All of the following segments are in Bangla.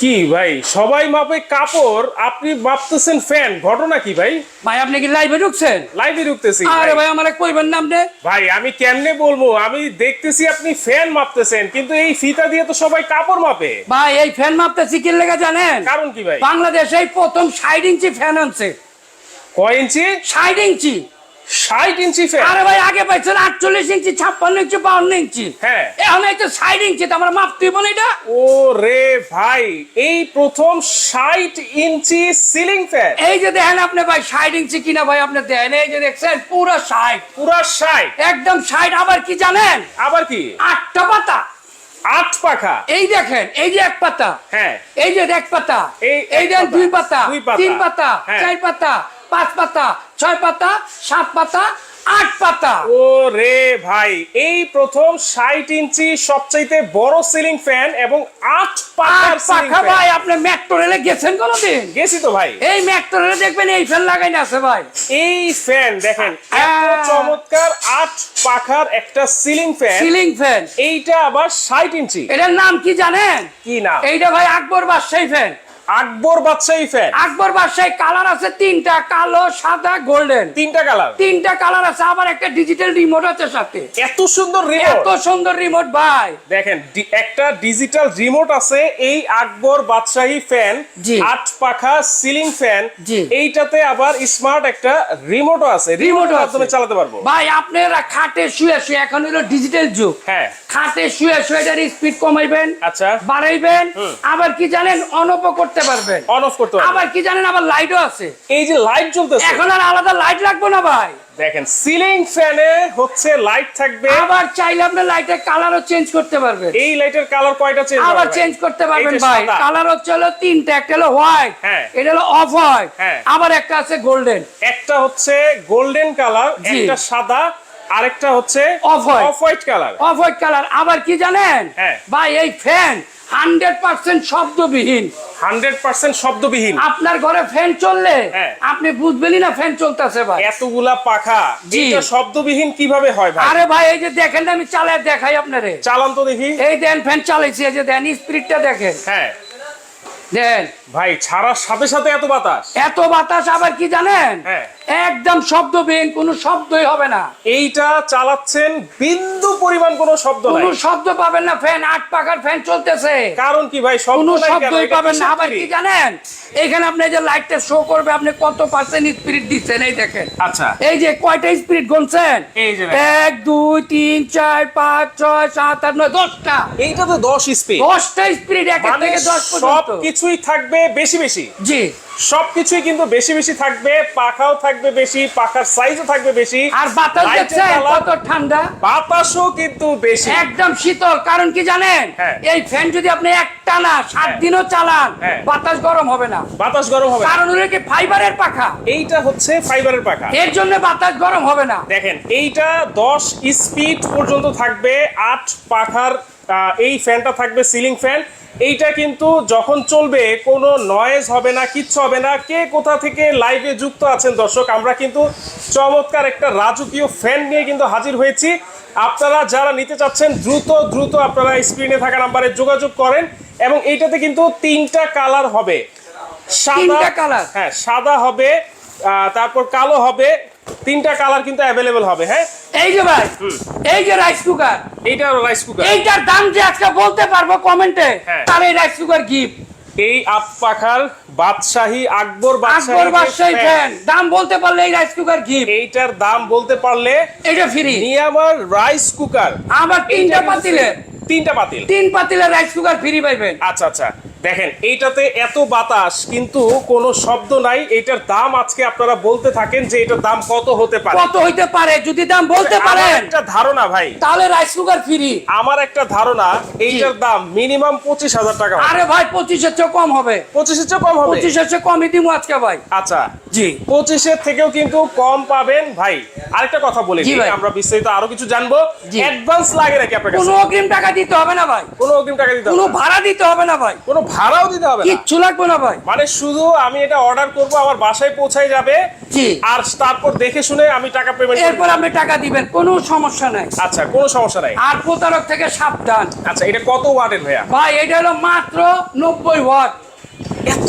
কি ভাই? সবাই মাপে কাপড় আপনি মাপতেছেন ফ্যান ঘটনা কি ভাই? ভাই আপনি কি লাইভে ঢুকছেন? লাইভে ঢুকতেছি আরে ভাই। আমার কইবেন নাম রে ভাই আমি কেমনে বলব? আমি দেখতেছি আপনি ফ্যান মাপতেছেন কিন্তু এই ফিতা দিয়ে তো সবাই কাপড় মাপে। ভাই এই ফ্যান মাপতেছি কি লেগে জানেন? কারণ কি ভাই? বাংলাদেশে এই প্রথম ষাট ইঞ্চি ফ্যান আনছে। কয় ইঞ্চি? ষাট ইঞ্চি। ষাট ইঞ্চি আরে ভাই আগে পাইছেন আটচল্লিশ ইঞ্চি ছাপ্পান্ন ইঞ্চি বাউন্ন ইঞ্চি। হ্যাঁ। এখন এই তো ষাট ইঞ্চি আমরা মাপতেই বলি এটা? ও রে ভাই এই প্রথম ষাট ইঞ্চি সিলিং ফ্যান এই যে দেখেন আপনি ভাই ষাট ইঞ্চি কিনা ভাই আপনি দেখেন এই যে দেখছেন পুরো ষাট। পুরা ষাট। একদম ষাট আবার কি জানেন? আবার কি? আটটা পাতা। আট পাখা। এই দেখেন এই যে এক পাতা। হ্যাঁ। এই যে এক পাতা। এই এই দুই পাতা। তিন পাতা হ্যাঁ। চার পাতা পাঁচ পাতা ছয় পাতা সাত পাতা আট পাতা। ও রে ভাই এই প্রথম ষাট ইঞ্চি সবচাইতে বড় সিলিং ফ্যান এবং আট পাখার পাখা ভাই আপনি মেট্রো রেলে গেছেন কোনোদিন? গেছি তো ভাই। এই মেট্রো রেলে দেখবেন এই ফ্যান লাগাই না আছে ভাই। এই ফ্যান দেখেন এত চমৎকার আট পাখার একটা সিলিং ফ্যান সিলিং ফ্যান এইটা আবার ষাট ইঞ্চি। এটার নাম কি জানেন? কি নাম? এইটা ভাই আকবর বাদশাহী ফ্যান আকবর বাদশাহী ফ্যান আকবর বাদশাহী কালার আছে তিনটা কালো সাদা গোল্ডেন তিনটা কালার তিনটা কালার আছে আবার একটা ডিজিটাল রিমোট আছে সাথে। এত সুন্দর রিমোট এত সুন্দর রিমোট ভাই। দেখেন একটা ডিজিটাল রিমোট আছে এই আকবর বাদশাহী ফ্যান আট পাখা সিলিং ফ্যান এইটাতে আবার স্মার্ট একটা রিমোটও আছে। রিমোট। মাধ্যমে চালাতে পারব। ভাই আপনারা খাটে শুয়ে শুয়ে এখন হলো ডিজিটাল যুগ। হ্যাঁ। খাটে শুয়ে শুয়ে এটার স্পিড কমাইবেন আচ্ছা। বাড়াইবেন আবার কি জানেন অনপও করতে পারবেন। অন অফ করতে পারব আবার কি জানেন আবার লাইটও আছে। এই যে লাইট জ্বলতেছে। এখন আর আলাদা লাইট রাখব না ভাই। দেখেন সিলিং ফ্যানে হচ্ছে লাইট থাকবে। আবার চাইলে আপনি লাইটের কালারও চেঞ্জ করতে পারবেন। এই লাইটের কালার কয়টা চেঞ্জ আবার চেঞ্জ করতে পারবেন ভাই। কালার হচ্ছে হলো তিনটা একটা হলো হোয়াইট হ্যাঁ। এটা হলো অফ হোয়াইট হ্যাঁ। আবার একটা আছে গোল্ডেন একটা হচ্ছে গোল্ডেন কালার। একটা সাদা আরেকটা হচ্ছে। Off white colour off white colour আবার কি জানেন? হ্যাঁ। ভাই এই ফ্যান হান্ড্রেড পার্সেন্ট শব্দবিহীন। হান্ড্রেড পার্সেন্ট শব্দবিহীন। আপনার ঘরে ফ্যান চললে হ্যাঁ। আপনি বুঝবেনই না ফ্যান চলতেছে ভাই। এতগুলা পাখা। এটা শব্দবিহীন কীভাবে হয় ভাই? আরে ভাই এই যে দেখেন আমি চালায় দেখাই আপনারে। চালান তো দেখি। এই দেন ফ্যান চালাইছি এই যে দেন স্পিডটা দেখেন। হ্যাঁ। দেন। ভাই ছাড়ার সাথে সাথে এত বাতাস। এত বাতাস আবার কি জানেন? হ্যাঁ। একদম শব্দবিহীন কোনো শব্দই হবে না। এইটা চালাচ্ছেন বিন্দু পরিমাণ কোনো শব্দ নাই। কোনো শব্দ পাবেন না ফ্যান আট পাখার ফ্যান চলতেছে। কারণ কি ভাই কোনো শব্দই পাবেন না। আবার কি জানেন? এখানে আপনি যে লাইটটা শো করবে আপনি কত পার্সেন্ট স্পিরিট দিচ্ছেন? এই দেখেন। আচ্ছা। এই যে কয়টা স্পিরিট গুনছেন? এই যে এক দুই তিন চার পাঁচ ছয় সাত আট নয় দশটা। এইটা তো দশ স্পিড দশটা স্পিরিট এক মানে থেকে দশ পর্যন্ত। কিছুই থাকবে বেশি বেশি। জি। সবকিছুই কিন্তু বেশি বেশি থাকবে পাখাও থাকবে বেশি পাখার সাইজও থাকবে বেশি। আর বাতাস দেখছেন? কত ঠান্ডা? বাতাসও কিন্তু বেশি। একদম শীতল। কারণ কি জানেন? হ্যাঁ। এই ফ্যান যদি আপনি একটা না সাত হ্যাঁ। দিনও চালান হ্যাঁ। বাতাস গরম হবে না। বাতাস গরম হবে কারণ হলো কি? ফাইবারের পাখা। এইটা হচ্ছে ফাইবারের পাখা। এর জন্য বাতাস গরম হবে না। দেখেন এইটা দশ স্পিড পর্যন্ত থাকবে আট পাখার এই ফ্যানটা থাকবে সিলিং ফ্যান এইটা কিন্তু যখন চলবে কোনো নয়েজ হবে না কিচ্ছু হবে না। কে কোথা থেকে লাইভে যুক্ত আছেন দর্শক আমরা কিন্তু চমৎকার একটা রাজকীয় ফ্যান নিয়ে কিন্তু হাজির হয়েছি। আপনারা যারা নিতে চাচ্ছেন দ্রুত দ্রুত আপনারা স্ক্রিনে থাকা নাম্বারে যোগাযোগ করেন এবং এইটাতে কিন্তু তিনটা কালার হবে। সাদা কালার হ্যাঁ সাদা হবে তারপর কালো হবে তিনটা কালার কিন্তু অ্যাভেলেবেল হবে হ্যাঁ? এই যে ভাই এই যে রাইস কুকার এইটা রাইস কুকার এইটার দাম যে আজকে বলতে পারব কমেন্টে হ্যাঁ। তার এই রাইস কুকার গিফট এই আপ বাদশাহী আকবর আকবর বাদশাহী ফ্যান দাম বলতে পারলে এই রাইস কুকার গিফট এইটার দাম বলতে পারলে এটা ফ্রি নিয়ামার রাইস কুকার আবার তিনটা পাতিলে। তিনটা পাতিল। তিন পাতিলের রাইস কুকার ফ্রি পাইবেন। আচ্ছা আচ্ছা। দেখেন এইটাতে এত বাতাস কিন্তু কোনো শব্দ নাই। এইটার দাম আজকে আপনারা বলতে থাকেন যে এটার দাম কত হতে পারে। কত হইতে পারে? যদি দাম বলতে পারেন। একটা ধারণা ভাই। তাহলে রাইস কুকার ফ্রি আমার একটা ধারণা এইটার দাম মিনিমাম পঁচিশ হাজার টাকা আরে ভাই পঁচিশের চেয়ে কম হবে। পঁচিশের চেয়ে কম হবে? পঁচিশের চেয়ে কমই দিব আজকে ভাই। আচ্ছা। জি। পঁচিশের থেকেও কিন্তু কম পাবেন ভাই। আরেকটা কথা বলি আমরা বিস্তারিত আরও কিছু জানব। অ্যাডভান্স লাগে নাকি আপনার কোনো অগ্রিম টাকা দিতে হবে না ভাই। কোনো অগ্রিম টাকা দিতে হবে না? ভাড়া দিতে হবে না ভাই। কোনো ভাড়াও দিতে হবে কিচ্ছু লাগবে না ভাই। মানে শুধু আমি এটা অর্ডার করব আমার বাসায় পৌঁছায় যাবে। জি। আর তারপর দেখে শুনে আমি টাকা পেমেন্ট এরপর আপনি টাকা দিবেন কোনো সমস্যা নাই। আচ্ছা কোনো সমস্যা নাই। আর প্রতারক থেকে সাবধান। আচ্ছা এটা কত ওয়াটের ভাইয়া? ভাই এটা হলো মাত্র নব্বই ওয়াট। এত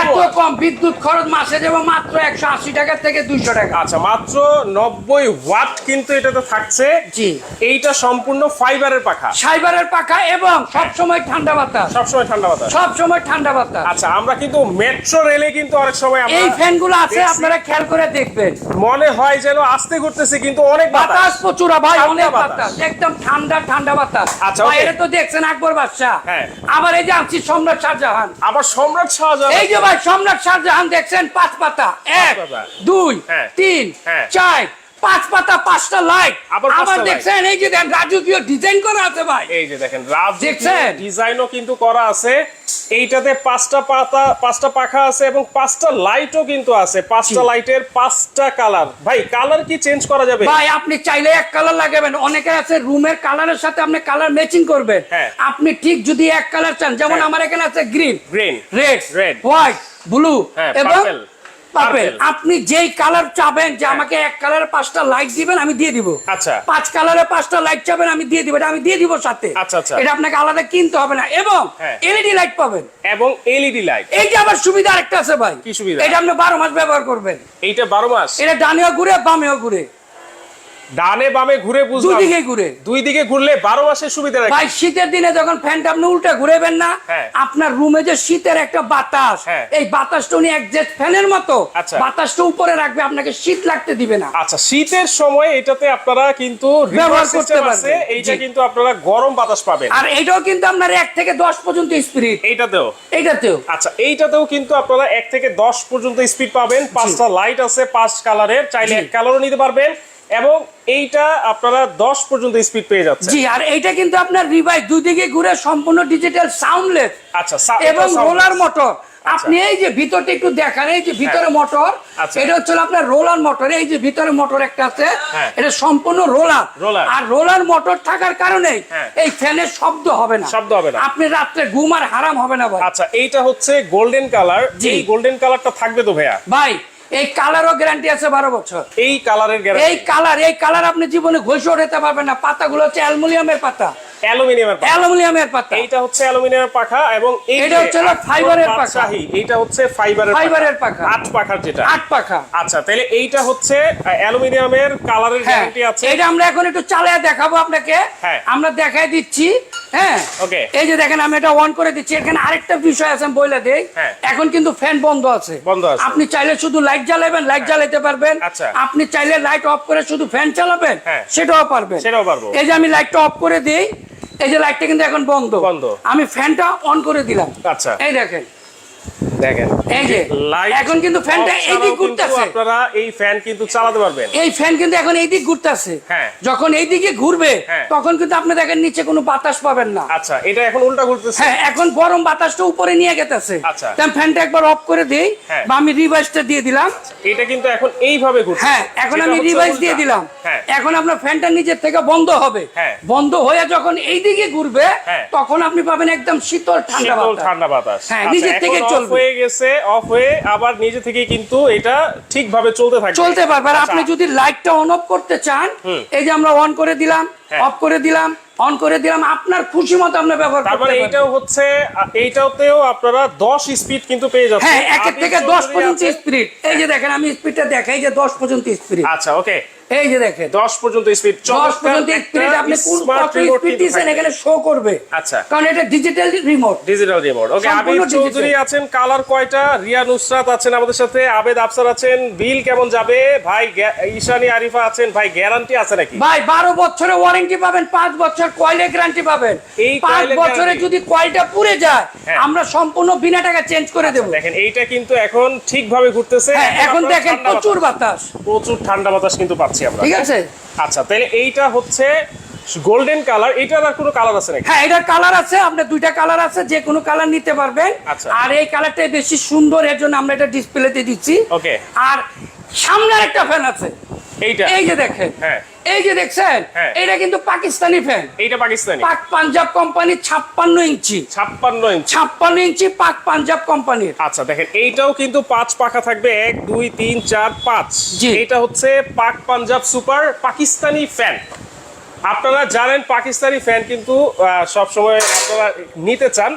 এত কম বিদ্যুৎ খরচ মাসে যাবে মাত্র একশো আশি টাকা থেকে দুইশো টাকা। আচ্ছা মাত্র নব্বই ওয়াট কিন্তু এটাতে থাকছে। জি। এইটা সম্পূর্ণ ফাইবারের পাখা। সাইবারের পাখা এবং সব সময় ঠান্ডা বাতাস। সবসময় ঠান্ডা বাতাস। সব সময় ঠান্ডা বাতাস। আচ্ছা আমরা কিন্তু মেট্রো রেলে কিন্তু অনেক সময় আমরা এই ফ্যানগুলো আছে আপনারা খেয়াল করে দেখবেন। মনে হয় যেন আস্তে ঘুরতেছে কিন্তু অনেক বাতাস। প্রচুর ভাই অনেক বাতাস। একদম ঠান্ডা ঠান্ডা বাতাস। আচ্ছা, এটা তো দেখছেন আকবর বাদশাহ। হ্যাঁ। আবার এই যে আনছি সম্রাট শাহজাহান। আবার সম্রাট শাহজাহান এই যে ভাই সম্রাট শাহজাহান দেখছেন পাঁচ পাতা এক। দুই হ্যাঁ। তিন হ্যাঁ। চার পাঁচ পাতা পাঁচটা লাইট আবার। দেখছেন এই যে দেন রাজকীয় ডিজাইন করা আছে ভাই। এই যে দেখেন দেখছেন? ডিজাইনও কিন্তু করা আছে। এইটাতে পাঁচটা পাতা পাঁচটা পাখা আছে এবং পাঁচটা লাইটও কিন্তু আছে। পাঁচটা লাইটের পাঁচটা কালার ভাই কালার কি চেঞ্জ করা যাবে? ভাই আপনি চাইলে এক কালার লাগাবেন। অনেকে আছে রুমের কালারের সাথে আপনি কালার ম্যাচিং করবেন। হ্যাঁ। আপনি ঠিক যদি এক কালার চান যেমন হ্যাঁ। আমার এখানে আছে green green red red white blue এবং Purple. আপনি যেই কালার চাবেন যে হ্যাঁ। আমাকে এক কালারে পাঁচটা লাইট দিবেন আমি দিয়ে দিব আচ্ছা। পাঁচ কালারে পাঁচটা লাইট চাবেন আমি দিয়ে দিব এটা আমি দিয়ে দিব সাথে আচ্ছা, আচ্ছা। এটা আপনাকে আলাদা কিনতে হবে না এবং হ্যাঁ। এলইডি লাইট পাবেন এবং এলইডি লাইট এই যে আবার সুবিধা আরেকটা আছে ভাই কি সুবিধা? এটা আপনি বারো মাস ব্যবহার করবেন এইটা বারো মাস এটা ডানেও ঘুরে বামেও ঘুরে ডানে বামে ঘুরে দুই দিকে ঘুরে। দুই দিকে ঘুরলে বারো মাসের সুবিধা রাখে। ভাই শীতের দিনে যখন ফ্যানটা আপনি উল্টা ঘুরেবেন না হ্যাঁ। আপনার রুমে যে শীতের একটা বাতাস হ্যাঁ। এই বাতাসটা উনি একজেট ফ্যানের মতো আচ্ছা। বাতাসটা উপরে রাখবে আপনাকে শীত লাগতে দিবে না। আচ্ছা শীতের সময় এটাতে আপনারা কিন্তু ব্যবহার করতে পারবেন। এইটা কিন্তু আপনারা গরম বাতাস পাবেন। আর এইটাও কিন্তু আপনার এক থেকে দশ পর্যন্ত স্পিরিট এইটাতেও। এইটাতেও। আচ্ছা এইটাতেও কিন্তু আপনারা এক থেকে দশ পর্যন্ত স্পিড পাবেন। পাঁচটা লাইট আছে পাঁচ কালারের চাইলে এক কালারও নিতে পারবেন। এবং এইটা আপনারা দশ পর্যন্ত স্পিড পেয়ে যাচ্ছে জি আর এইটা কিন্তু আপনার রিভাইস দুই দিকে ঘুরে সম্পূর্ণ ডিজিটাল সাউন্ডলেস আচ্ছা এবং রোলার মোটর আপনি এই যে ভিতরটা একটু দেখান এই যে ভিতরে মোটর আচ্ছা। এটা হচ্ছে আপনার রোলার মোটর এই যে ভিতরে মোটর একটা আছে হ্যাঁ। এটা সম্পূর্ণ রোলার আর রোলার মোটর থাকার কারণে হ্যাঁ। এই ফ্যানের শব্দ হবে না। শব্দ হবে না। আপনি রাত্রে ঘুম আর হারাম হবে না ভাই। আচ্ছা এইটা হচ্ছে গোল্ডেন কালার। এই গোল্ডেন কালারটা থাকবে তো ভাইয়া? ভাই এই কালারও গ্যারান্টি আছে বারো বছর। এই কালারের এই কালার এই কালার আপনি জীবনে ঘষে ওঠাতে পারবেন না। পাতাগুলো হচ্ছে অ্যালমোনিয়ামের পাতা। অ্যালুমিনিয়ামের পাখা। অ্যালুমিনিয়ামের পাতা এইটা হচ্ছে অ্যালুমিনিয়ামের পাখা এবং এই হচ্ছে ফাইবারের পাখা। এইটা হচ্ছে ফাইবারের ফাইবারের পাখা। আট পাখার যেটা আট পাখা আচ্ছা তাহলে এইটা হচ্ছে অ্যালুমিনিয়ামের কালারের হ্যাঁ গ্যারান্টি আছে এটা আমরা এখন একটু চালিয়ে দেখাবো আপনাকে হ্যাঁ। আমরা দেখাই দিচ্ছি হ্যাঁ. এই যে দেখেন আমি এটা অন করে দিচ্ছি এখানে আরেকটা বিষয় আছে আমি বলে দেই হ্যাঁ। এখন কিন্তু ফ্যান বন্ধ আছে বন্ধ আছে। আপনি চাইলে শুধু লাইট জ্বালাবেন লাইট জ্বালাতে পারবেন আচ্ছা। আপনি চাইলে লাইট অফ করে শুধু ফ্যান চালাবেন হ্যাঁ। সেটাও পারবেন সেটাও পারব। এই যে আমি লাইটটা অফ করে দিই এই যে লাইটটা কিন্তু এখন বন্ধ। বন্ধ। আমি ফ্যানটা অন করে দিলাম। আচ্ছা। এই দেখেন। দেখেন এই যে এখন কিন্তু ফ্যানটা এইদিক ঘুরতেছে আপনারা এই ফ্যান কিন্তু চালাতে পারবেন এই ফ্যান কিন্তু এখন এই দিক ঘুরতেছে হ্যাঁ। যখন এই দিকে ঘুরবে হ্যাঁ। তখন কিন্তু আপনি দেখেন নিচে কোনো বাতাস পাবেন না আচ্ছা এটা এখন উল্টা ঘুরতেছে হ্যাঁ এখন গরম বাতাসটা উপরে নিয়ে গেতেছে আচ্ছা। ফ্যানটা একবার অফ করে দিই হ্যাঁ। বা আমি রিভাইসটা দিয়ে দিলাম এটা কিন্তু এখন এইভাবে ঘুরছে হ্যাঁ এখন আমি রিভাইস দিয়ে দিলাম এখন আপনার ফ্যানটা নিজের থেকে বন্ধ হবে। বন্ধ হয়ে যখন এই দিকে ঘুরবে। তখন আপনি পাবেন একদম শীতল ঠান্ডা বাতাস ঠান্ডা হ্যাঁ, আচ্ছা, নিজের থেকে চলবে। হয়ে গেছে অফ হয়ে আবার নিজে থেকে কিন্তু এটা ঠিকভাবে চলতে থাকবে। চলতে পারবে। আর আচ্ছা, আপনি যদি লাইটটা অন অফ করতে চান এই যে আমরা অন করে দিলাম হ্যাঁ। অফ করে দিলাম অন করে দিলাম আপনার খুশি মতো আপনি ব্যবহার করতে পারবেন। এইটাও হচ্ছে এইটাতেও আপনারা দশ স্পিড কিন্তু পেয়ে যাচ্ছেন। হ্যাঁ একের থেকে চৌধুরী দশ পর্যন্ত স্পিড এই যে দেখেন আমি স্পিডটা দেখাই যে দশ পর্যন্ত স্পিড আচ্ছা ওকে এই যে দেখেন দশ পর্যন্ত স্পিড দশ পর্যন্ত স্পিড আপনি কোন কত স্পিড দিয়েছেন এখানে শো করবে? আচ্ছা। কারণ এটা digital remote digital remote okay Abir Chowdhury আছেন কালার কয়টা? রিয়া নুসরাত আছেন আমাদের সাথে আবেদ আফসার আছেন বিল কেমন যাবে? ভাই ঈশানী আরিফা আছেন ভাই গ্যারান্টি আছে নাকি? ভাই বারো বছরের ওয়ারেন্টি পাবেন পাঁচ বছর কয়েলের গ্যারান্টি পাবেন। এই পাঁচ কয়েলের বছরে guarantee। যদি কয়েলটা পুড়ে যায় হ্যাঁ। আমরা সম্পূর্ণ বিনা টাকা চেঞ্জ করে দেবো। দেখেন এইটা কিন্তু এখন ঠিকভাবে ঘুরতেছে। হ্যাঁ এখন দেখেন প্রচুর বাতাস- বাতাস। প্রচুর ঠান্ডা বাতাস কিন্তু পাচ্ছি। আমরা। ঠিক আছে। আচ্ছা তাহলে এইটা হচ্ছে গোল্ডেন কালার এটার আর কোনো কালার আছে নাকি? হ্যাঁ এটার কালার আছে আপনার দুইটা কালার আছে যে কোনো কালার নিতে পারবেন। আচ্ছা। আর এই কালারটাই বেশি সুন্দর এর জন্য আমরা এটা ডিসপ্লেতে দিচ্ছি। ওকে আর সামনে একটা ফ্যান আছে। এইটা। এই যে দেখেন। হ্যাঁ। এই যে দেখছেন হ্যাঁ। এটা কিন্তু পাকিস্তানি ফ্যান এইটা পাকিস্তানি। পাক পাঞ্জাব কোম্পানি ছাপ্পান্ন ইঞ্চি। ছাপ্পান্ন ইঞ্চি। ছাপ্পান্ন ইঞ্চি পাক পাঞ্জাব কোম্পানির। আচ্ছা দেখেন এইটাও কিন্তু পাঁচ পাখা থাকবে। এক দুই তিন চার পাঁচ। এটা হচ্ছে পাক পাঞ্জাব সুপার পাকিস্তানি ফ্যান আপনারা জানেন পাকিস্তানি ফ্যান কিন্তু সব সময় আপনারা নিতে চান।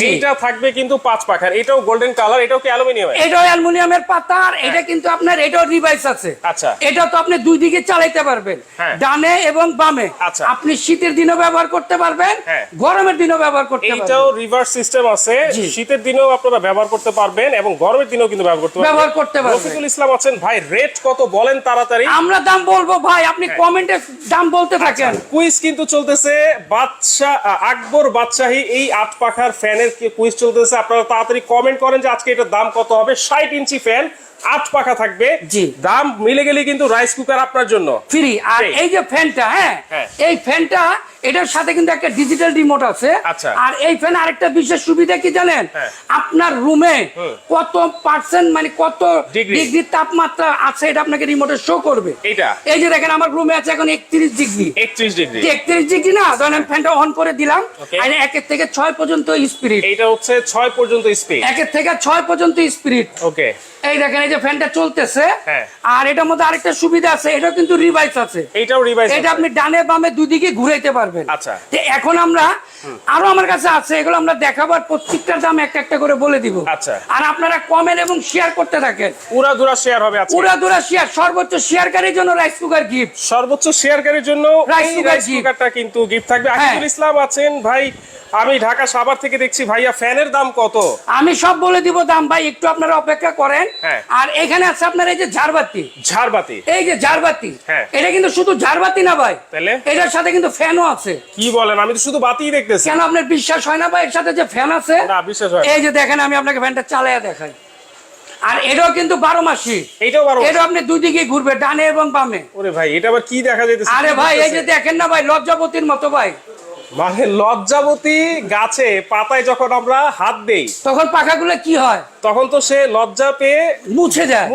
এইটা থাকবে কিন্তু পাঁচ পাখার। এটাও গোল্ডেন কালার এটাও কি অ্যালুমিনিয়াম এটাও অ্যালুমিনিয়ামের পাতা আর এটা কিন্তু আপনার এটাও রিভাইস আছে। আচ্ছা। এটা তো আপনি দুই দিকে চালাইতে পারবেন হ্যাঁ। ডানে এবং বামে। আচ্ছা। আপনি শীতের দিনও ব্যবহার করতে পারবেন হ্যাঁ। গরমের দিনও ব্যবহার করতে পারবেন। রিভার্স সিস্টেম আছে। শীতের দিনেও আপনারা ব্যবহার করতে পারবেন এবং গরমের দিনেও কিন্তু ব্যবহার করতে পারবেন। ব্যবহার করতে পারবেন। রফিকুল ইসলাম আছেন। ভাই রেট কত বলেন তাড়াতাড়ি? আমরা দাম বলব ভাই আপনি হ্যাঁ। কমেন্টে দাম বলতে থাকেন। কুইজ কিন্তু চলতেছে। বাদশাহ আ- আকবর বাদশাহী এই আট পাখার ফ্যানের কুইজ চলতেছে? আপনারা তাড়াতাড়ি কমেন্ট করেন যে আজকে এটার দাম কত হবে। ষাট ইঞ্চি ফ্যান আট পাখা থাকবে। জি। দাম মিলে গেলে কিন্তু রাইস কুকার আপনার জন্য। ফ্রি আর এই যে ফ্যানটা হ্যাঁ। এই ফ্যানটা এটার সাথে কিন্তু একটা ডিজিটাল রিমোট আছে। আচ্ছা। আর এই ফ্যান আরেকটা বিশেষ সুবিধা কি জানেন? হ্যাঁ। আপনার রুমে কত পার্সেন্ট মানে কত ডিগ্রি তাপমাত্রা আছে এটা আপনাকে রিমোটে শো করবে। এটা এই যে দেখেন আমার রুমে আছে এখন একত্রিশ ডিগ্রি একত্রিশ ডিগ্রি একত্রিশ ডিগ্রি না? ধরেন আমি ফ্যানটা অন করে দিলাম. আর একের থেকে ছয় পর্যন্ত স্পিরিট এইটা হচ্ছে ছয় পর্যন্ত স্পিড একের থেকে ছয় পর্যন্ত স্পিরিট ওকে এই দেখেন এই যে ফ্যানটা চলতেছে হ্যাঁ। আর এটার মধ্যে আরেকটা সুবিধা আছে এটা কিন্তু রিভাইস আছে এইটাও রিভাইস এটা আপনি ডানে বামে দুদিকে ঘুরাইতে পারবেন আচ্ছা। তো এখন আমরা আরও আমার কাছে আছে এগুলো আমরা দেখাবার প্রত্যেকটার দাম একটা একটা করে বলে দিব আচ্ছা। আর আপনারা কমেন্ট এবং শেয়ার করতে থাকেন উড়া দুরা শেয়ার হবে আজকে পুরা দুরা শেয়ার সর্বোচ্চ শেয়ারকারীর জন্য রাইস কুকার গিফট সর্বোচ্চ শেয়ারকারীর জন্য রাইস। কুকারটা কিন্তু গিফট থাকবে হ্যাঁ। আকিবুল ইসলাম আছেন ভাই আমি ঢাকা সাভার থেকে দেখছি ভাইয়া ফ্যানের দাম কত? আমি সব বলে দিব দাম ভাই একটু আপনারা অপেক্ষা করেন। হ্যাঁ। আর এখানে আছে আপনার এই যে ঝাড়বাতি। ঝাড়বাতি? এই যে ঝাড়বাতি হ্যাঁ। এটা কিন্তু শুধু ঝাড়বাতি না ভাই। তাহলে? এটার সাথে কিন্তু ফ্যানও আছে। কি বলেন? আমি তো শুধু বাতিই দেখতেছি। কেন আপনার বিশ্বাস হয় না ভাই এর সাথে যে ফ্যান আছে? না বিশ্বাস হয় এই যে দেখেন আমি আপনাকে ফ্যানটা চালাইয়া দেখাই। আর এটাও কিন্তু বারো মাসি। এইটাও বারো এটা আপনি দুই দিকে ঘুরবে ডানে এবং বামে। ওরে ভাই এটা আবার কি দেখা যাইতেছে? আরে ভাই এই যে দেখেন না ভাই লজ্জাপতির মতো ভাই। মানে লজ্জাবতী গাছে পাতায় যখন আমরা হাত দেই তখন পাখাগুলো কি হয়? তখন তো সে লজ্জা পেয়ে মুছে যায়।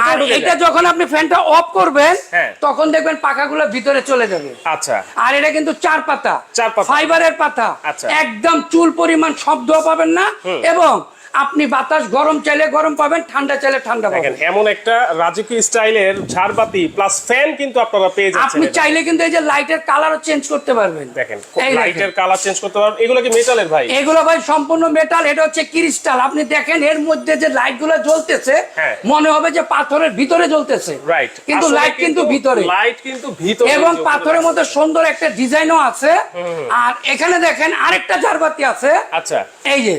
আর এটা যখন আপনি ফ্যানটা অফ করবেন হ্যাঁ। তখন দেখবেন পাখাগুলো ভিতরে চলে যাবে। আচ্ছা। আর এটা কিন্তু চার পাতা। চার পাতা। ফাইবারের পাতা। আচ্ছা। একদম চুল পরিমাণ শব্দ পাবেন না এবং আপনি বাতাস গরম চাইলে গরম পাবেন ঠান্ডা চাইলে ঠান্ডা পাবেন। এমন একটা রাজকীয় স্টাইলের ঝাড়বাতি প্লাস ফ্যান কিন্তু আপনারা পেয়ে যাচ্ছেন আপনি চাইলে কিন্তু এই যে লাইটের কালারও চেঞ্জ করতে পারবেন। দেখেন লাইটের কালার চেঞ্জ করতে পারবেন। এগুলো কি মেটালের ভাই? এগুলো ভাই সম্পূর্ণ মেটাল এটা হচ্ছে ক্রিস্টাল আপনি দেখেন এর মধ্যে যে লাইটগুলো জ্বলতেছে হ্যাঁ। মনে হবে যে পাথরের ভিতরে জ্বলতেছে। রাইট কিন্তু লাইট কিন্তু ভিতরে। লাইট কিন্তু ভিতরে এবং পাথরের মধ্যে সুন্দর একটা ডিজাইনও আছে। আর এখানে দেখেন আরেকটা ঝাড়বাতি আছে। আচ্ছা। এই যে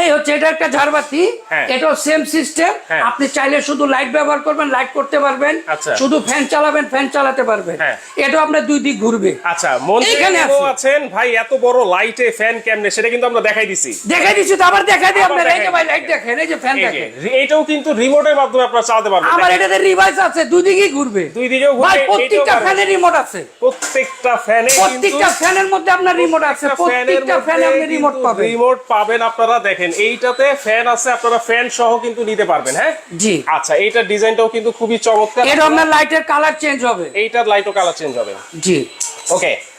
এই হচ্ছে এটা একটা ঝাড়বাতি। হ্যাঁ। এটাও সেম সিস্টেম হ্যাঁ। আপনি চাইলে শুধু লাইট ব্যবহার করবেন লাইট করতে পারবেন। আচ্ছা। শুধু ফ্যান চালাবেন ফ্যান চালাতে পারবেন। হ্যাঁ। এটাও আপনার দুই দিক ঘুরবে। আচ্ছা এখানে আছেন? ভাই এত বড় লাইটে ফ্যান কেমনে? সেটা কিন্তু আমরা দেখাই দিছি। দেখাই দিচ্ছি তো আবার দেখাই দিই আপনার। এই যে ভাই লাইট দেখেন এই যে ফ্যান দেখেন। এইটাও কিন্তু রিমোটের মাধ্যমে আপনারা চালাতে পারবেন। দেখেন। এটাতে রিভাইস আছে দুই দিকেই ঘুরবে। দুই দিকেও ঘুরবে, ভাই প্রত্যেকটা রিমোট আছে। প্রত্যেকটা ফ্যানে প্রত্যেকটা ফ্যানের মধ্যে আপনার রিমোট আছে প্রত্যেকটা ফ্যানে আপনি রিমোট পাবেন। রিমোট পাবেন আপনারা দেখেন। এইটাতে ফ্যান আছে আপনারা ফ্যান সহ কিন্তু নিতে পারবেন হ্যাঁ? জি। আচ্ছা এইটার ডিজাইনটাও কিন্তু খুবই চমৎকার। এটা আপনার লাইটের কালার চেঞ্জ হবে। এইটার লাইটও কালার চেঞ্জ হবে। জি। ওকে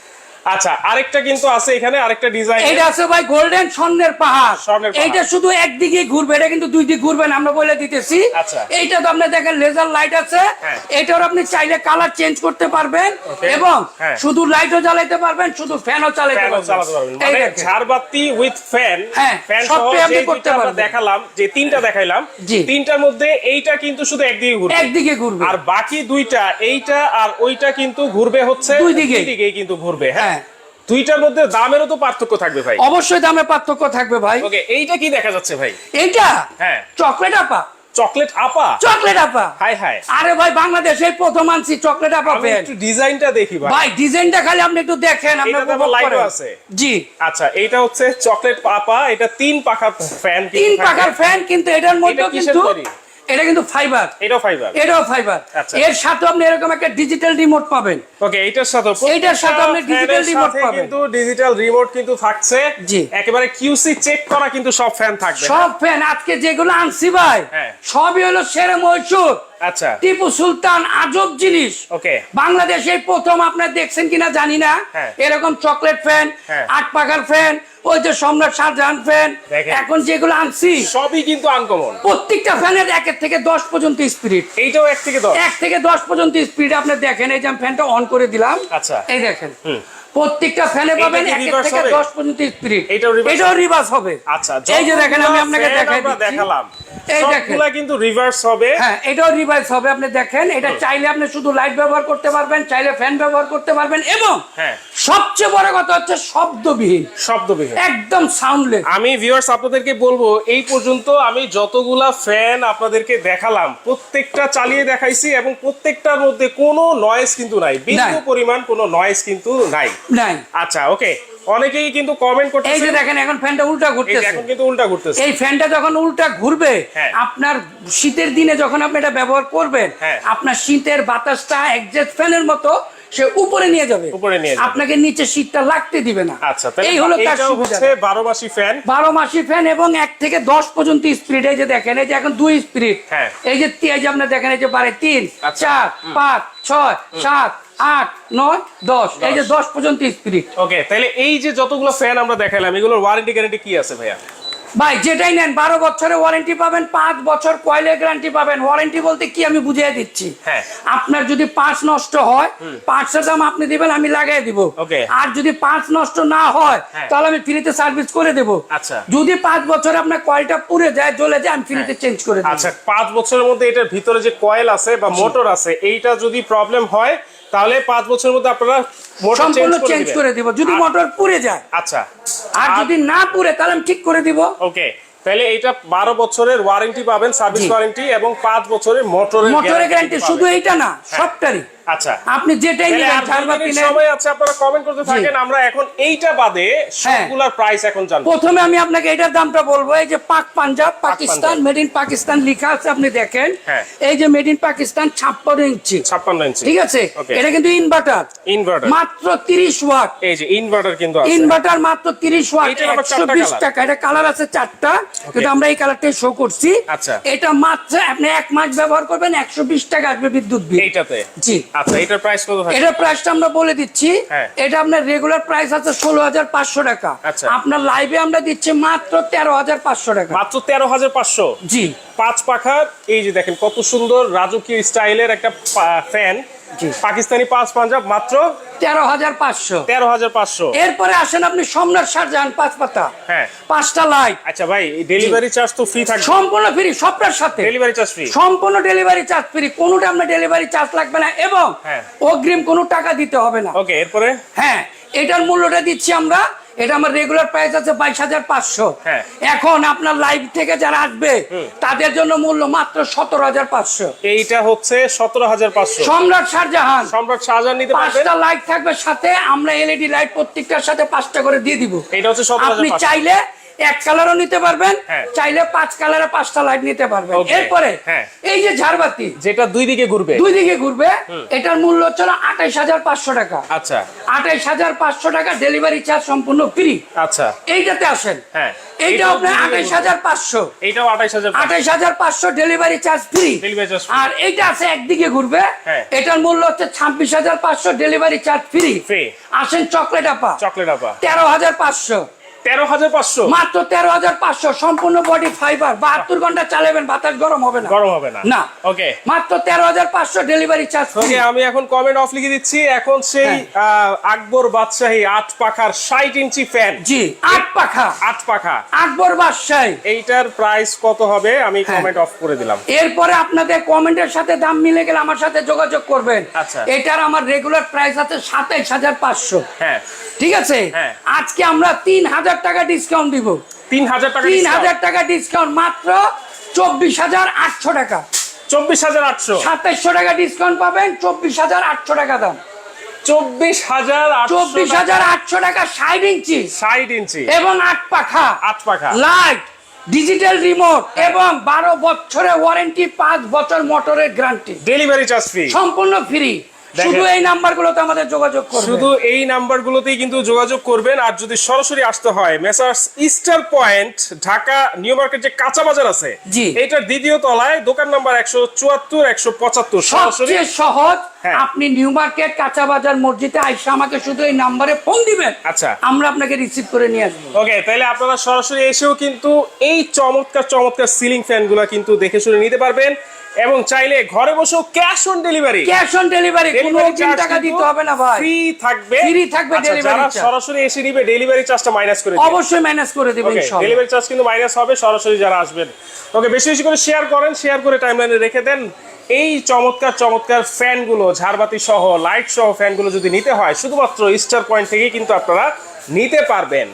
আচ্ছা আরেকটা কিন্তু আছে এখানে আরেকটা ডিজাইন এইটা আছে ভাই গোল্ডেন স্বর্ণের পাহাড়। এইটা শুধু একদিকে ঘুরবে এটা কিন্তু দুই দিক ঘুরবে না আমরা বলে দিতেছি আচ্ছা। এইটা তো আপনি দেখেন লেজার লাইট আছে হ্যাঁ। এটার আপনি চাইলে কালার চেঞ্জ করতে পারবেন এবং হ্যাঁ। শুধু লাইটও জ্বালাইতে পারবেন শুধু ফ্যানও চালাতে পারবেন মানে ঝাড়বাতি উইথ ফ্যান হ্যাঁ, ফ্যান সহ আপনি করতে পারবেন। দেখালাম যে তিনটা দেখাইলাম জি। তিনটার মধ্যে এইটা কিন্তু শুধু একদিকে ঘুরবে একদিকে ঘুরবে আর বাকি দুইটা এইটা আর ওইটা কিন্তু ঘুরবে হচ্ছে দুই দিকে। দিকেই কিন্তু ঘুরবে হ্যাঁ হ্যাঁ দুইটার মধ্যে দামেরও তো পার্থক্য থাকবে ভাই। অবশ্যই দামে পার্থক্য থাকবে ভাই। ওকে এইটা কি দেখা যাচ্ছে ভাই? এইটা? হ্যাঁ। চকলেট আপা। চকলেট আপা? চকলেট আপা। হাই হাই আরে ভাই বাংলাদেশে প্রথম আনছি চকলেট আপা আমি একটু ডিজাইনটা দেখি ভাই। ভাই ডিজাইনটা খালি আপনি একটু দেখেন আপনি এটাতে আবার উপভোগ করেন। আছে। জি। আচ্ছা এইটা হচ্ছে চকলেট আপা এটা তিন পাখার ফ্যান তিন পাখার ফ্যান কিন্তু এটার মধ্যে এটা কিন্তু? এটা কিন্তু ফাইবার এটাও ফাইবার এটাও ফাইবার আচ্ছা। এর সাথে আপনি এরকম একটা ডিজিটাল রিমোট পাবেন ওকে এইটার সাথে এইটার সাথে আপনি digital remote পাবেন। কিন্তু ডিজিটাল রিমোট কিন্তু থাকছে জি। একেবারে কিউসি চেক করা কিন্তু সব ফ্যান থাকবে সব ফ্যান আজকে যেগুলো আনছি ভাই হ্যাঁ। সবই হলো সেরে মহসুর আচ্ছা টিপু সুলতান আজব জিনিস ওকে বাংলাদেশে প্রথম আপনার দেখছেন কিনা জানি না হ্যাঁ। এরকম চকলেট ফ্যান। আট পাখার ফ্যান ওই যে সম্রাট শাহজাহান ফ্যান এখন যেগুলো আনছি সবই কিন্তু আনকমন প্রত্যেকটা ফ্যানের এক থেকে দশ পর্যন্ত স্পিরিট এইটাও এক থেকে দশ। এক থেকে দশ পর্যন্ত স্পিড আপনি দেখেন এই যে আমি ফ্যানটা অন করে দিলাম। আচ্ছা। এই দেখেন প্রত্যেকটা ফ্যানে পাবেন কি একের থেকে দশ পর্যন্ত স্পিড এটাও রিভার্স হবে? আচ্ছা এই যে দেখেন আমি আপনাকে দেখাই দেখালাম এই দেখেন। কিন্তু রিভার্স হবে। হ্যাঁ এটাও রিভাইস হবে আপনি দেখেন। এটা চাইলে আপনি শুধু লাইট ব্যবহার করতে পারবেন চাইলে ফ্যান ব্যবহার করতে পারবেন এবং হ্যাঁ। সবচেয়ে বড় কথা হচ্ছে শব্দবিহীন। শব্দবিহীন। একদম সাউন্ডলেস আমি ভিউয়ার্স আপনাদেরকে বলব এই পর্যন্ত আমি যতগুলা ফ্যান আপনাদেরকে দেখালাম প্রত্যেকটা চালিয়ে দেখাইছি এবং প্রত্যেকটার মধ্যে কোনো নয়েজ কিন্তু নাই। বিন্দু পরিমাণ কোনো নয়েজ কিন্তু নাই। নাই। আচ্ছা ওকে অনেকেই কিন্তু কমেন্ট এই যে দেখেন এখন ফ্যানটা উল্টা ঘুরতেছে। এখন কিন্তু উল্টা ঘুরতেছে। এই ফ্যানটা যখন উল্টা ঘুরবে হ্যাঁ। আপনার শীতের দিনে যখন আপনি এটা ব্যবহার করবেন হ্যাঁ। আপনার শীতের বাতাসটা একজেট ফ্যানের মতো সে উপরে নিয়ে যাবে। উপরে নিয়ে আপনাকে নিচে শীতটা লাগতে দিবে না। আচ্ছা এই হলো তার সুবিধা। বারো মাসি ফ্যান বারো মাসি ফ্যান এবং এক থেকে দশ পর্যন্ত স্পিড এই যে দেখেন এই যে এখন দুই স্পিড হ্যাঁ। এই যে এই যে আপনার দেখেন এই যে বারে তিন আচ্ছা। চার পাঁচ ছয় সাত আট নয় দশ। এই যে দশ। পর্যন্ত স্পিড ওকে তাহলে এই যে যতগুলো ফ্যান আমরা দেখালাম এগুলোর ওয়ারেন্টি গ্যারান্টি কি আছে ভাইয়া? ভাই যেটাই নেন বারো বছরের ওয়ারেন্টি পাবেন পাঁচ বছর কয়লের গ্যারান্টি পাবেন। ওয়ারেন্টি বলতে কি আমি বুঝিয়ে দিচ্ছি? হ্যাঁ। আপনার যদি পাঁচ নষ্ট হয় পাঁচশো দাম আপনি দিবেন আমি লাগাই দিব। আর যদি পাঁচ নষ্ট না হয় হ্যাঁ। তাহলে আমি ফ্রিতে সার্ভিস করে দেব। আচ্ছা। যদি পাঁচ বছর আপনার কয়েলটা পুড়ে যায় জ্বলে যায় আমি ফ্রিতে চেঞ্জ করে দেব। আচ্ছা পাঁচ বছরের মধ্যে এটার ভিতরে যে কয়েল আছে বা মোটর আছে এইটা যদি প্রবলেম হয় তাহলে পাঁচ বছরের মধ্যে আপনারা মোটর সম্পূর্ণ চেঞ্জ চেঞ্জ করে দিব। যদি মোটর পুড়ে যায়। আচ্ছা। আর যদি না পুরে তাহলে আমি ঠিক করে দিব। ওকে তাহলে এটা বারো বছরের ওয়ারেন্টি পাবেন সার্ভিস ওয়ারেন্টি এবং পাঁচ বছরের মোটরের মোটরের গ্যারান্টি শুধু। এইটা না সবটারই। আচ্ছা। আপনি যেটাই নেবেন সময় আছে আপনারা কমেন্ট করতে থাকেন আমরা এখন এইটা বাদে হ্যাঁ। সবগুলার প্রাইস এখন জানব। প্রথমে আমি আপনাকে এটার দামটা বলব এই যে পাক পাঞ্জাব পাকিস্তান মেড ইন পাকিস্তান লেখা আছে আপনি দেখেন। হ্যাঁ। এই যে মেড ইন পাকিস্তান ছাপ্পান্ন ইঞ্চি। ছাপ্পান্ন ইঞ্চি। ঠিক আছে? এটা কিন্তু ইনভার্টার ইনভার্টার মাত্র তিরিশ ওয়াট। এই যে ইনভার্টার কিন্তু আছে। ইনভার্টার মাত্র তিরিশ ওয়াট। এইটার আবার একশো চারটা বিশ colour। টাকা। এটা কালার আছে চারটা। কিন্তু আমরা এই কালারটাই শো করছি। আচ্ছা। এটা মাত্র আপনি এক মাস ব্যবহার করবেন একশো বিশ টাকা আসবে বিদ্যুৎ বিল। এইটাতে। জি। আচ্ছা এটার প্রাইস কত থাকে এটার প্রাইসটা আমরা বলে দিচ্ছি হ্যাঁ। এটা আপনার রেগুলার প্রাইস আছে ষোলো হাজার পাঁচশো টাকা আচ্ছা। আপনার লাইভে আমরা দিচ্ছি মাত্র তেরো হাজার পাঁচশো টাকা মাত্র তেরো হাজার পাঁচশো জি পাঁচ পাখার এই যে দেখেন কত সুন্দর রাজকীয় স্টাইলের একটা ফ্যান। পাকিস্তানি পাঁচ পাঞ্জাব মাত্র তেরো হাজার পাঁচশো। তেরো হাজার পাঁচশো। এরপরে আসেন আপনি সম্রাট শাহজাহান পাঁচ পাতা হ্যাঁ। পাঁচটা লাইট আচ্ছা ভাই ডেলিভারি চার্জ তো ফ্রি থাকবে। সম্পূর্ণ ফ্রি সবটার সাথে। ডেলিভারি চার্জ ফ্রি সম্পূর্ণ ডেলিভারি চার্জ ফ্রি কোনোটা আপনার ডেলিভারি চার্জ লাগবে না। এবং হ্যাঁ। অগ্রিম কোনো টাকা দিতে হবে না। ওকে এরপরে? হ্যাঁ এটার মূল্যটা দিচ্ছি আমরা এটা আমার রেগুলার প্রাইস আছে বাইশ হাজার পাঁচশো। হ্যাঁ। এখন আপনার লাইভ থেকে যারা আসবে তাদের জন্য মূল্য মাত্র সতেরো হাজার পাঁচশো। এইটা হচ্ছে সতেরো হাজার পাঁচশো। সম্রাট শাহজাহান। সম্রাট শাহজাহান নিতে পাঁচটা লাইট থাকবে সাথে আমরা এলইডি লাইট প্রত্যেকটার সাথে পাঁচটা করে দিয়ে দিব। এটা হচ্ছে আপনি চাইলে এক কালারও নিতে পারবেন হ্যাঁ। চাইলে পাঁচ কালারে পাঁচটা লাইট নিতে পারবেন। এরপরে হ্যাঁ। এই যে ঝাড়বাতি যেটা দুই দিকে ঘুরবে। দুই দিকে ঘুরবে এটার মূল্য হচ্ছে আঠাইশ হাজার পাঁচশো টাকা। আচ্ছা। আঠাইশ হাজার পাঁচশো টাকা ডেলিভারি চার্জ সম্পূর্ণ ফ্রি। আচ্ছা। এইটাতে আসেন। হ্যাঁ। এইটা আপনার আঠাইশ হাজার পাঁচশো। এইটাও আঠাইশ হাজার আঠাইশ হাজার পাঁচশো ডেলিভারি চার্জ ফ্রি। আর এইটা আছে একদিকে ঘুরবে। এটার মূল্য হচ্ছে ছাব্বিশ হাজার পাঁচশো ডেলিভারি চার্জ ফ্রি। আসেন চকলেট আপা। চকলেট আপা। তেরো হাজার পাঁচশো। তেরো হাজার পাঁচশো। মাত্র তেরো হাজার পাঁচশো সম্পূর্ণ বডি ফাইবার বাহাত্তর ঘণ্টা চালাবেন বাতাস গরম হবে না। গরম হবে না। না। ওকে মাত্র তেরো হাজার পাঁচশো ডেলিভারি চার্জ ওকে আমি এখন কমেন্ট অফ লিখে দিচ্ছি। এখন সেই হ্যাঁ। আকবর বাদশাহী আট পাখার ষাট ইঞ্চি ফ্যান জি আট পাখা। আট পাখা। আকবর বাদশাহী। এইটার প্রাইস কত হবে? আমি হ্যাঁ। কমেন্ট অফ করে দিলাম। এরপরে আপনাদের কমেন্টের সাথে দাম মিলে গেলে আমার সাথে যোগাযোগ করবেন। আচ্ছা। এটার আমার রেগুলার প্রাইস আছে সাতাইশ হাজার পাঁচশো। হ্যাঁ। ঠিক আছে? হ্যাঁ। আজকে আমরা তিন হাজার টাকা ডিসকাউন্ট দিব। তিন হাজার টাকা তিন হাজার টাকা ডিসকাউন্ট মাত্র চব্বিশ হাজার আটশো টাকা। চব্বিশ হাজার আটশো? সাতাইশশো টাকা ডিসকাউন্ট পাবেন চব্বিশ হাজার আটশো টাকা দাম। চব্বিশ হাজার চব্বিশ হাজার আটশো টাকা ষাট ইঞ্চি। ষাট ইঞ্চি। এবং আট পাখা। আট পাখা। লাইট ডিজিটাল রিমোট এবং বারো বছরের ওয়ারেন্টি পাঁচ বছর মোটরের গ্যারান্টি ডেলিভারি চার্জ ফ্রি সম্পূর্ণ ফ্রি। শুধু এই নাম্বারগুলোতে আমাদের যোগাযোগ করবে শুধু এই নাম্বারগুলোতেই কিন্তু যোগাযোগ করবেন আর যদি সরাসরি আসতে হয় messrs Easter Point Dhaka New Market যে কাঁচা বাজার আছে জি। এইটার দ্বিতীয় তলায় দোকান নাম্বার একশো চুয়াত্তর একশো পঁচাত্তর সরাসরি সহজ হ্যাঁ। আপনি নিউ মার্কেট কাঁচা বাজার মসজিদে আইসা আমাকে শুধু এই নাম্বারে ফোন দিবেন আচ্ছা। আমরা আপনাকে রিসিভ করে নিয়ে আসব ওকে তাহলে আপনারা সরাসরি এসেও কিন্তু এই চমৎকার চমৎকার সিলিং ফ্যানগুলো কিন্তু দেখে শুনে নিতে পারবেন এবং চাইলে ঘরে বসেও cash on delivery cash on delivery কোনো টাকা দিতে হবে না ভাই। ফ্রি থাকবে। Free থাকবে আচ্ছা, delivery যারা সরাসরি এসে নিবে ডেলিভারি চার্জটা মাইনাস করে দিবে। অবশ্যই মাইনাস করে দেবেন ইনশাআল্লাহ ডেলিভারি চার্জ কিন্তু মাইনাস হবে সরাসরি যারা আসবেন। ওকে বেশি বেশি করে শেয়ার করেন শেয়ার করে টাইমলাইনে রেখে দেন। এই চমৎকার চমৎকার ফ্যানগুলো ঝাড়বাতি সহ লাইট সহ ফ্যানগুলো যদি নিতে হয় শুধুমাত্র স্টার পয়েন্ট থেকেই কিন্তু আপনারা নিতে পারবেন।